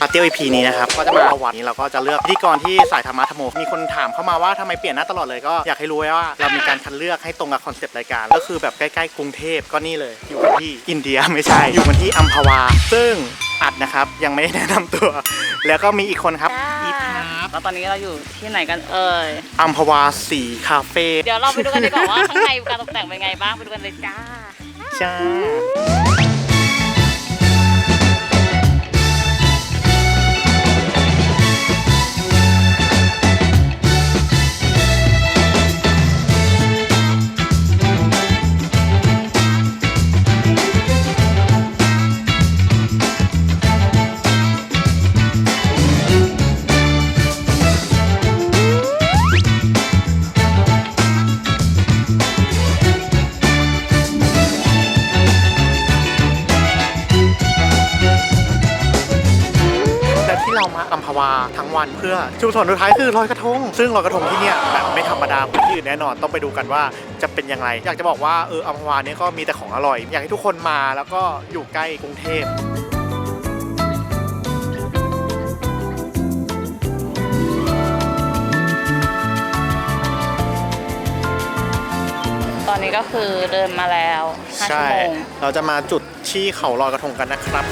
อาเตียว EP นี้นะครับ ก็จะมาวันนี้เราก็จะเลือกพิธีกรที่สายธรรมะธรรมโม มีคนถามเข้ามาว่าทำไมเปลี่ยนหน้าตลอดเลยก็อยากให้รู้ไว้ว่าเรามีการคัดเลือกให้ตรงกับคอนเซปต์รายการ ก็คือแบบใกล้ๆกรุงเทพก็นี่เลย อยู่กันที่อินเดียไม่ใช่ อยู่กันที่อัมพวา ซึ่งอัดนะครับ ยังไม่ได้แนะนำตัว แล้วก็มีอีกคนครับอีทา แล้วตอนนี้เราอยู่ที่ไหนกันเอ่ยอัมพวาสีคาเฟ่เดี๋ยวเราไปดูกันดีกว่าว่าข้างในการตกแต่งเป็นไงบ้างไปดูกันเลยจ้าจ้า เรามาอัมพวาทั้งวันเพื่อจุดประสงค์สุดท้ายคือลอยกระทง ซึ่งลอยกระทงที่เนี่ยแบบไม่ธรรมดากว่าที่อื่นแน่นอนต้องไปดูกันว่าจะเป็นยังไงอยากจะบอกว่าเอออัมพวาเนี่ยก็มีแต่ของอร่อย อยากให้ทุกคนมาแล้วก็อยู่ใกล้กรุงเทพตอนนี้ก็คือเดินมาแล้ว5ชั่ใช่วโมง เราจะมาจุดที่เขาลอยกระทงกันนะครับ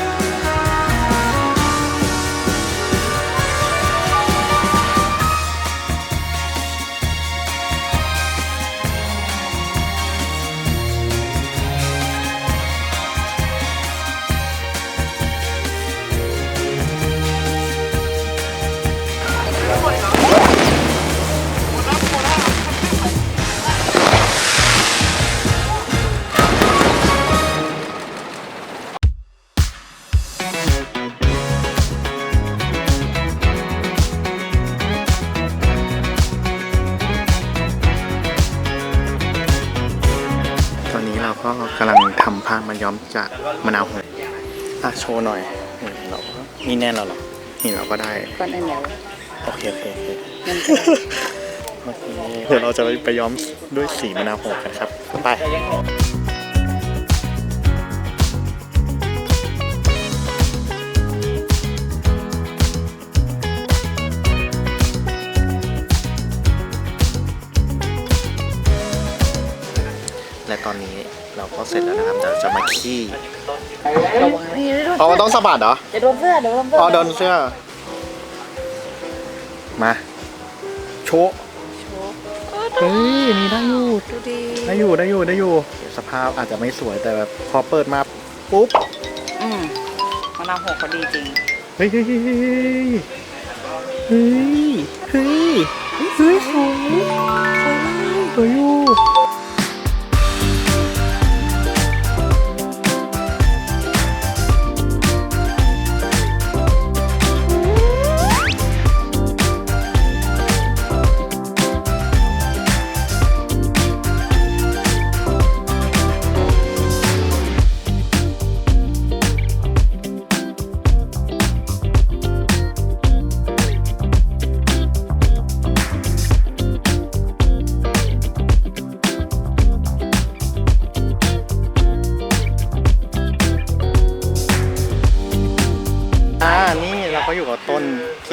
ำลังทำผ้ามาย้อมจากมะนาวโหดอะโชว์หน่อยนี่เรานี่แน่นแล้วเหรอนี่เราก็ได้ก็ในแนวโอเคโอเคโอเคมันโอเคเดี๋ยวเราจะไปย้อมด้วยสีมะนาวโหดกันครับไป มาขี้ระวังนี่ด้วยอ๋อมันต้องสะบัดเหรอเดี๋ยวโดนเสื้อเดี๋ยวโดนเสื้ออ๋อโดนเสื้อ มา โชว์เฮ้ยนี่ได้อยู่ ดูดีได้อยู่ได้อยู่ได้อยู่ สภาพอาจจะไม่สวยแต่แบบพอเปิดมาปุ๊บ อืมมะนาวโหเขาดีจริง เฮ้ยเฮ้ยเฮ้ยเฮ้ย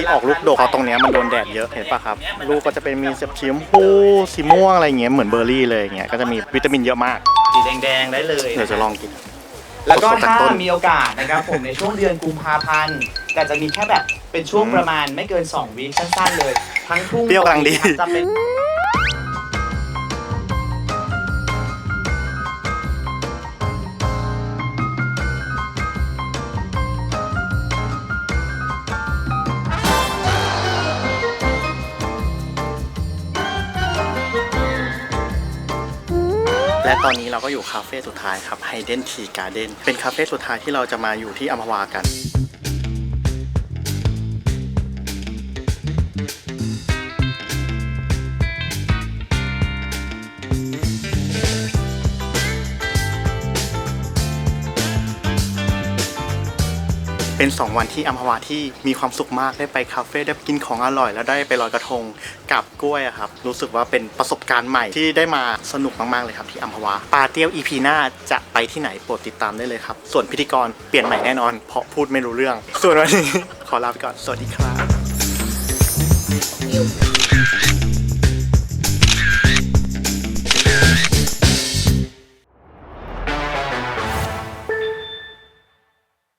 ที่ออกลูกดกเพราะตรงเนี้ยมันโดนแดดเยอะเห็นปะครับลูกก็จะเป็นมีสีชมพูสีม่วงอะไรอย่างเงี้ยเหมือนเบอร์รี่เลยอย่างเงี้ยก็จะมีวิตามินเยอะมากสีแดงๆได้เลยเดี๋ยวจะลองกิน แล้วก็สดๆจากถ้าต้นมีโอกาสนะครับผมในช่วงเดือนกุมภาพันธ์แต่จะมีแค่แบบเป็นช่วงอืมประมาณไม่เกิน 2 วีคสั้นๆเลย ทั้งทุ่งเปรี้ยวกำลังดีจะเป็น และตอนนี้เราก็อยู่คาเฟ่สุดท้ายครับ Hidden Tea Garden เป็นคาเฟ่สุดท้ายที่เราจะมาอยู่ที่อัมพวากัน เป็น 2 วันที่อัมพวาที่มีความสุขมากได้ไปคาเฟ่ได้กินของอร่อย แล้วได้ไปลอยกระทงกับกล้วยอะครับรู้สึกว่าเป็นประสบการณ์ใหม่ที่ได้มาสนุกมากๆเลยครับที่อัมพวาปาเตี้ยว EP หน้าจะไปที่ไหนโปรดติดตามได้เลยครับส่วนพิธีกรเปลี่ยนใหม่แน่นอน เพราะพูดไม่รู้เรื่อง ส่วนวันนี้ขอลาไปก่อนสวัสดีครับ